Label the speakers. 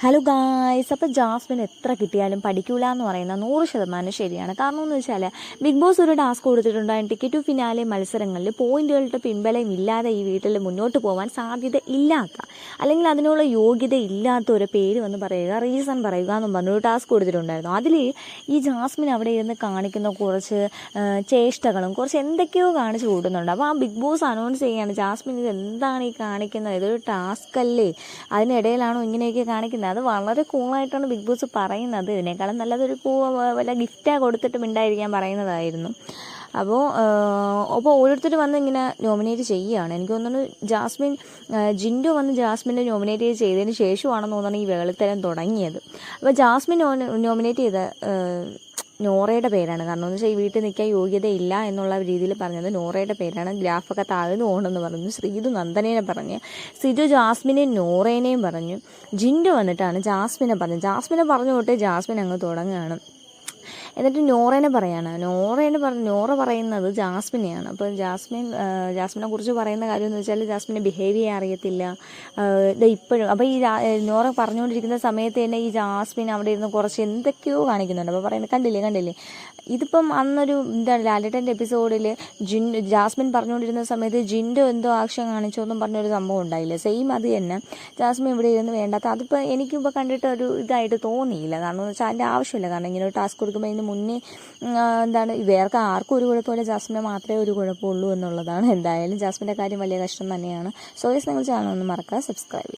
Speaker 1: Hello guys അപ്പോൾ Jasmine എത്ര കിട്ടിയാലും പഠിക്കൂല എന്ന് പറയുന്ന നൂറ് ശതമാനം ശരിയാണ്. കാരണം എന്ന് വെച്ചാൽ ബിഗ് ബോസ് ഒരു ടാസ്ക് കൊടുത്തിട്ടുണ്ട്. ടിക്കറ്റ് ടു ഫിനാലെ മത്സരങ്ങളിൽ പോയിന്റുകളുടെ പിൻബലം ഇല്ലാതെ ഈ വീട്ടിൽ മുന്നോട്ട് പോകാൻ സാധ്യത ഇല്ലാത്ത അല്ലെങ്കിൽ അതിനുള്ള യോഗ്യത ഇല്ലാത്ത ഒരു പേര് വന്ന് പറയുക റീസൺ പറയുക എന്നും പറഞ്ഞൊരു ടാസ്ക് കൊടുത്തിട്ടുണ്ടായിരുന്നു. അതിൽ ഈ ജാസ്മിൻ അവിടെ ഇരുന്ന് കാണിക്കുന്ന കുറച്ച് ചേഷ്ടകളും കുറച്ച് എന്തൊക്കെയോ കാണിച്ചു കൂട്ടുന്നുണ്ട്. അപ്പോൾ ആ ബിഗ് ബോസ് അനൗൺസ് ചെയ്യുകയാണ് ജാസ്മിൻ ഇത് എന്താണ് ഈ കാണിക്കുന്നത്? ഇതൊരു ടാസ്ക് അല്ലേ? അതിനിടയിലാണോ ഇങ്ങനെയൊക്കെ കാണിക്കുന്നത്? അത് വളരെ കൂളായിട്ടാണ് ബിഗ് ബോസ് പറയുന്നത്. ഇതിനേക്കാളും നല്ലതൊരു കൂ വല്ല ഗിഫ്റ്റാണ് കൊടുത്തിട്ട് മിണ്ടായിരിക്കാൻ പറയുന്നതായിരുന്നു. അപ്പോൾ അപ്പോൾ ഓരോരുത്തർ വന്ന് ഇങ്ങനെ നോമിനേറ്റ് ചെയ്യുകയാണ്. എനിക്ക് തോന്നുന്നു ജാസ്മിൻ ജിൻഡു വന്ന് ജാസ്മിനെ നോമിനേറ്റ് ചെയ്തതിന് ശേഷമാണെന്ന് തോന്നുന്നു ഈ വേളിത്തരം തുടങ്ങിയത്. അപ്പോൾ ജാസ്മിൻ നോമിനേറ്റ് ചെയ്ത നോറയുടെ പേരാണ്. കാരണം എന്ന് വെച്ചാൽ ഈ വീട്ടിൽ നിൽക്കാൻ യോഗ്യതയില്ല എന്നുള്ള രീതിയിൽ പറഞ്ഞത് നോറയുടെ പേരാണ്. ഗ്രാഫൊക്കെ താഴ്ന്നു പോകണമെന്ന് പറഞ്ഞു. ശ്രീതു നന്ദനേനെ പറഞ്ഞ്. സിജു ജാസ്മിനെയും നോറേനെയും പറഞ്ഞു. ജിൻഡു വന്നിട്ടാണ് ജാസ്മിനെ പറഞ്ഞത്. ജാസ്മിനെ പറഞ്ഞു തൊട്ട് ജാസ്മിൻ അങ്ങ് തുടങ്ങുകയാണ്. എന്നിട്ട് നോറേനെ പറയാണ്. നോറേനെ പറഞ്ഞ നോറ പറയുന്നത് ജാസ്മിനെയാണ്. അപ്പോൾ ജാസ്മിൻ ജാസ്മിനെ കുറിച്ച് പറയുന്ന കാര്യം എന്ന് വെച്ചാൽ ജാസ്മിനെ ബിഹേവ് ചെയ്യാൻ അറിയത്തില്ല. ഇത് ഇപ്പോഴും അപ്പോൾ ഈ നോറ പറഞ്ഞുകൊണ്ടിരിക്കുന്ന സമയത്ത് തന്നെ ഈ ജാസ്മിൻ അവിടെ ഇരുന്ന് കുറച്ച് എന്തൊക്കെയോ കാണിക്കുന്നുണ്ട്. അപ്പോൾ പറയുന്നത് കണ്ടില്ലേ കണ്ടില്ലേ? ഇതിപ്പം അന്നൊരു എന്താണ് ലാലേട്ടന്റെ എപ്പിസോഡിൽ ജിൻ ജാസ്മിൻ പറഞ്ഞുകൊണ്ടിരുന്ന സമയത്ത് ജിൻഡോ എന്തോ ആക്ഷൻ കാണിച്ചോ എന്നും പറഞ്ഞൊരു സംഭവം ഉണ്ടായില്ല. സെയിം അത് തന്നെ. ജാസ്മിൻ ഇവിടെ ഇരുന്ന് വേണ്ടാത്ത അതിപ്പോൾ എനിക്കിപ്പോൾ കണ്ടിട്ട് ഒരു ഇതായിട്ട് തോന്നിയില്ല. കാരണം എന്ന് വെച്ചാൽ അതിന്റെ ആവശ്യമില്ല. കാരണം ഇങ്ങനെ ഒരു ടാസ്ക് കൊടുക്കുമ്പോൾ ഇതിന് മുന്നേ എന്താണ് വേർക്ക് ആർക്കും ഒരു കുഴപ്പമില്ല. ജാസ്മിനെ മാത്രമേ ഒരു കുഴപ്പമുള്ളൂ എന്നുള്ളതാണ്. എന്തായാലും ജാസ്മിന്റെ കാര്യം വലിയ കഷ്ടം തന്നെയാണ്. സോ യെസ് നിങ്ങൾ ചാനൽ ഒന്ന് മറക്കുക സബ്സ്ക്രൈബ്